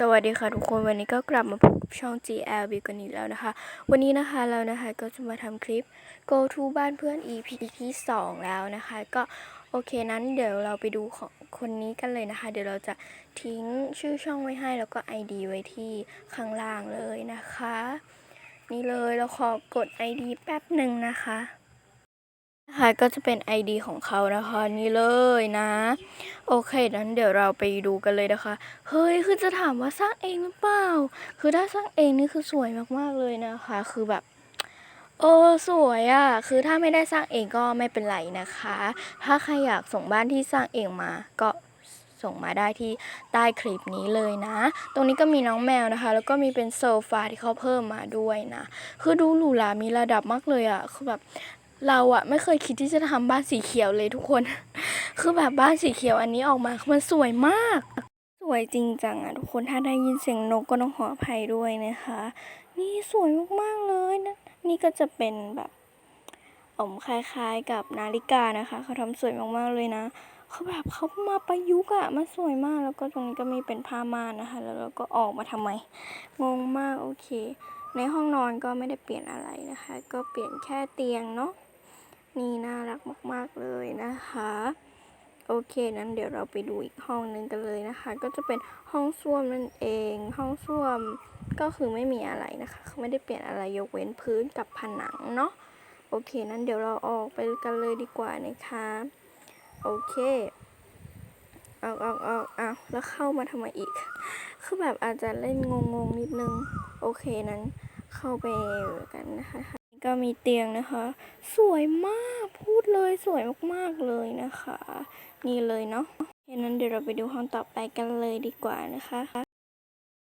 สวัสดีค่ะทุกคนวันนี้ก็กลับมาพบกับช่อง GLB กันอีกแล้วนะคะ วันนี้นะคะเรานะคะก็จะมาทำคลิป Go to บ้านเพื่อน EP ที่ 2 แล้วนะคะ ก็โอเคนั้นเดี๋ยวเราไปดูของคนนี้กันเลยนะคะ เดี๋ยวเราจะทิ้งชื่อช่องไว้ให้แล้วก็ ID ไว้ที่ข้างล่างเลยนะคะ นี่เลยเราขอกด ID แป๊บหนึ่งนะคะ นะคะก็จะเป็น ID ของเขานะคะนี่เลยนะ โอเคนั้นเดี๋ยวเราไปดูกันเลยนะคะ เฮ้ยคือจะถามว่าสร้างเองหรือเปล่า คือถ้าสร้างเองนี่คือสวยมากๆเลยนะคะ คือแบบเออสวยอะ่ะ คือถ้าไม่ได้สร้างเองก็ไม่เป็นไรนะคะ ถ้าใครอยากส่งบ้านที่สร้างเองมาก็ส่งมาได้ที่ใต้คลิปนี้เลยนะ ตรงนี้ก็มีน้องแมวนะคะ แล้วก็มีเป็นโซฟาที่เขาเพิ่มมาด้วยนะ คือดูหรูหรามีระดับมากเลยอะ่ะ คือแบบ เราอะไม่เคยคิดที่จะทำบ้านสีเขียวเลยทุกคน คือแบบบ้านสีเขียวอันนี้ออกมาคือมันสวยมาก สวยจริงจังอะทุกคนถ้าได้ยินเสียงนกก็ต้องขออภัยด้วยนะคะ นี่สวยมากๆเลยนะนี่ก็จะเป็นแบบอมคล้ายๆ กับนาฬิกานะคะเขาทำสวยมากๆเลยนะเขาแบบเขามาประยุกต์อะมันสวยมากแล้วก็ตรงนี้ก็มีเป็นผ้าม่านนะคะ แล้วเราก็ออกมาทำไมงงมากโอเค ในห้องนอนก็ไม่ได้เปลี่ยนอะไรนะคะ ก็เปลี่ยนแค่เตียงเนาะ นี่น่ารักมาก ๆ เลยนะคะ โอเคนั้นเดี๋ยวเราไปดูอีกห้องหนึงกันเลยนะคะ ก็จะเป็นห้องส้วมนั่นเอง ห้องส้วมก็คือไม่มีอะไรนะคะเขาไม่ได้เปลี่ยนอะไรยกเว้นพื้นกับผนังเนาะโอเคนั้นเดี๋ยวเราออกไปกันเลยดีกว่านะคะโอเคเอาเอาเอาเอาแล้วเข้ามาทำไมอีก คือแบบอาจจะเล่นงงๆนิดนึง โอเคนั้นเข้าไปกันนะคะ ก็มีเตียงนะคะ สวยมากพูดเลยสวยมากๆเลยนะคะ นี่เลยเนาะฉะนั้นเดี๋ยวเราไปดูห้องต่อไปกันเลยดีกว่านะคะ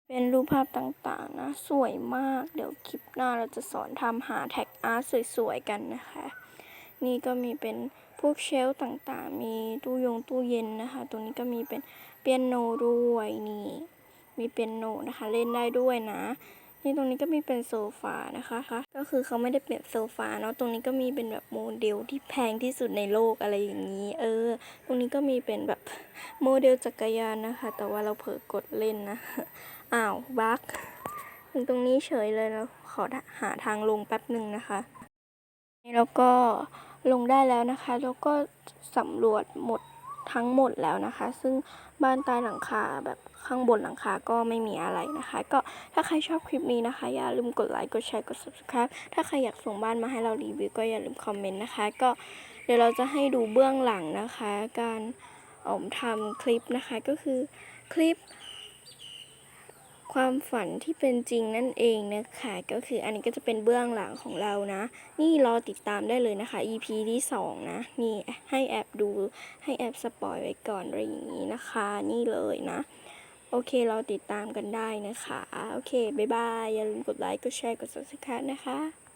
เป็นรูปภาพต่างๆนะ สวยมาก เดี๋ยวคลิปหน้าเราจะสอนทำหาแท็กอาร์ตสวยๆกันนะคะ นี่ก็มีเป็นพวกเชลฟ์ต่างๆ มีตู้ยงตู้เย็นนะคะ ตรงนี้ก็มีเป็นเปียโนด้วยนี่ มีเปียโนนะคะ เล่นได้ด้วยนะ นี่ตรงนี้ก็มีเป็นโซฟานะคะ ก็คือเขาไม่ได้เปลี่ยนโซฟาเนาะ ตรงนี้ก็มีเป็นแบบโมเดลที่แพงที่สุดในโลกอะไรอย่างนี้ เออ ตรงนี้ก็มีเป็นแบบโมเดลจักรยานนะคะ แต่ว่าเราเผลอกดเล่นนะ อ้าวบั๊กถึงตรงนี้เฉยเลยเราขอหาทางลงแป๊บหนึ่งนะคะ นี่แล้วก็ลงได้แล้วนะคะ แล้วก็สำรวจหมด ทั้งหมดแล้วนะคะ ซึ่งบ้านใต้หลังคาแบบข้างบนหลังคาก็ไม่มีอะไรนะคะ ก็ถ้าใครชอบคลิปนี้นะคะ อย่าลืมกดไลค์กดแชร์กด subscribe ถ้าใครอยากส่งบ้านมาให้เรารีวิวก็อย่าลืมคอมเมนต์นะคะ ก็เดี๋ยวเราจะให้ดูเบื้องหลังนะคะ การอมทำคลิปนะคะก็คือคลิป ความฝันที่เป็นจริงนั่นเองนะคะก็คืออันนี้ก็จะเป็นเบื้องหลังของเรานะ นี่รอติดตามได้เลยนะคะ EP ที่2นะนี่ให้แอบดูให้แอบสปอยไว้ก่อนอะไรอย่างนี้นะคะ นี่เลยนะ โอเคเราติดตามกันได้นะคะ โอเค บ๊ายบาย อย่าลืมกดไลค์กดแชร์กด subscribe นะคะ